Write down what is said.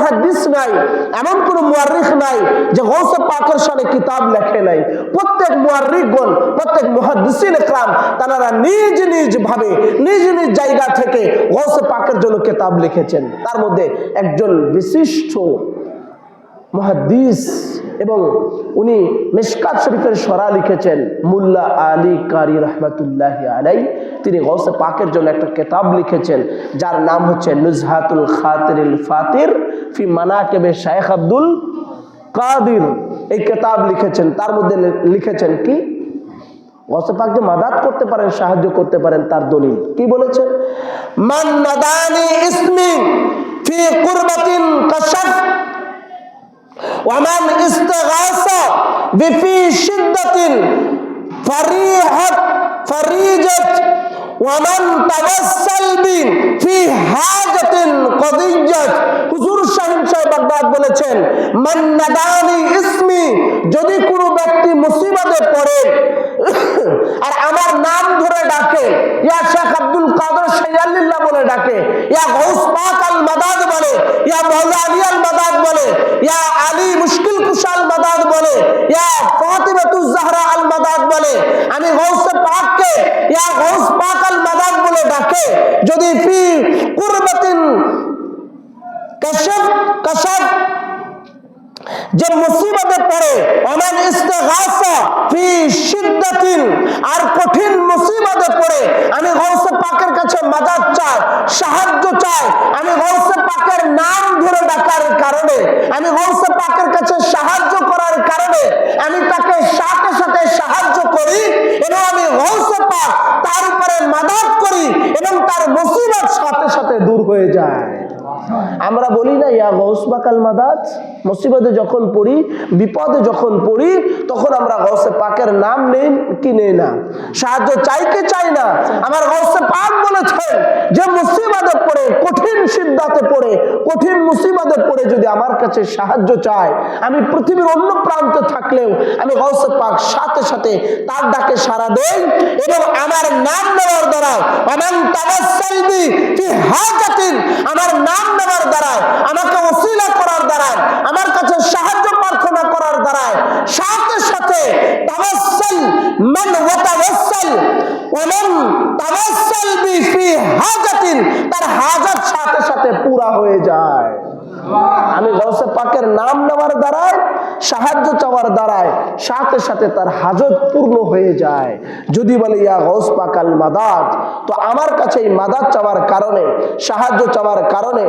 মহাদিস নাই, এমন কোন মুয়ারিখ নাই যে গৌসে পাকের সাথে কিতাব লেখে নাই। প্রত্যেক মুয়ারিকগণ প্রত্যেক মুহাদ্দিসিন একরাম তারা নিজ নিজ ভাবে, নিজ নিজ জায়গা থেকে গৌসে পাকের জন্য কিতাব লিখেছেন। তার মধ্যে একজন বিশিষ্ট মহাদিস এবং উনি মেশকাত শরীফের সরা লিখেছেন, মুল্লা আলী কারি রহমতুল্লাহ আলাই তিনি গৌসে পাকের জন্য একটা কেতাব লিখেছেন, যার নাম হচ্ছে নুজহাতুল খাতিরুল ফাতির। ফি মানাকেবে শায়েখ আব্দুল কাদির এই কেতাব লিখেছেন তার মধ্যে লিখেছেন কি গৌসে পাক যে মাদাত করতে পারেন সাহায্য করতে পারেন তার দলিল কি বলেছেন মান নাদানি ইসমি ফি কুরবাতিন কাশাফ ومن استغاث بفي شدة فريحت فريجت ওয়ামান তাওয়াসাল বিন ফি হাজাতিন কদিজ্জাত হুজুর শাহিন সাহেব বাগদাদ বলেছেন, মান নাদানি ইসমি, যদি কোনো ব্যক্তি মুসিবতে পড়ে আর আমার নাম ধরে ডাকে, ইয়া শেখ আব্দুল কাদের সাইয়াল্লাহ বলে ডাকে, ইয়া গৌস পাক আল মাদাদ বলে, ইয়া মৌলা আলী আল মাদাদ বলে, ইয়া আলী মুশকিল কুশাল মাদাদ বলে, ইয়া ফাতিমাতুজ জাহরা আল মাদাদ বলে, আমি গৌস পাককে, ইয়া গৌস যদি যে মুসিবতে পড়ে অমান ইস্তেগাসা ফি শিদ্দাতিন, আর কঠিন মুসিবতে পড়ে, আমি গৌসে পাকের কাছে মাদাদ চাই, সাহায্য চাই, আমি গৌসে পাকের নাম ধরে ডাকার কারণে, আমি গৌসে পাকের কাছে সাহায্য করার কারণে, আমি তাকে সাথে সাথে সাহায্য করি, এবং আমি গৌসে পাক তার উপরে মাদাদ করি, এবং তার মুসিবত সাথে সাথে দূর হয়ে যায়। আমরা বলি না, ইয়া গৌস বাকাল মাদাত। মুসিবতে যখন পড়ি, বিপদে যখন পড়ি, তখন আমরা গৌসে পাকের নাম নেই কি নেই না? সাহায্য চাই কি চাই না? আমার গৌসে পাক বলেছেন যে মুসিবতে পড়ে, কঠিন সিদ্ধাতে পড়ে, কঠিন মুসিবতে পড়ে যদি আমার কাছে সাহায্য চায়, আমি পৃথিবীর অন্য প্রান্তে থাকলেও আমি গৌসে পাক সাথে সাথে তার ডাকে সাড়া দেই এবং আমার নাম নেওয়ার দ্বারা আমার নাম নেওয়ার দ্বারা আমাকে ওসিলা করার দ্বারা আমার কাছে সাহায্য প্রার্থনা করার দ্বারা সাথে সাথে তাবাসাল মান ওয়াতাওয়াসাল ওমান তাবাসাল বি ফি হাজাতিন, তার হাজাত সাথে সাথে পুরা হয়ে যায়। আমি গৌসে পাকের নাম নেওয়ার দ্বারাই সাহায্য চাওয়ার দ্বারায়, সাথে সাথে তার হাজত পূর্ণ হয়ে যায়। যদি বলে, ইয়া গৌস পাকাল মাদাত তো আমার কাছে এই মাদাদ চাওয়ার কারণে, সাহায্য চাওয়ার কারণে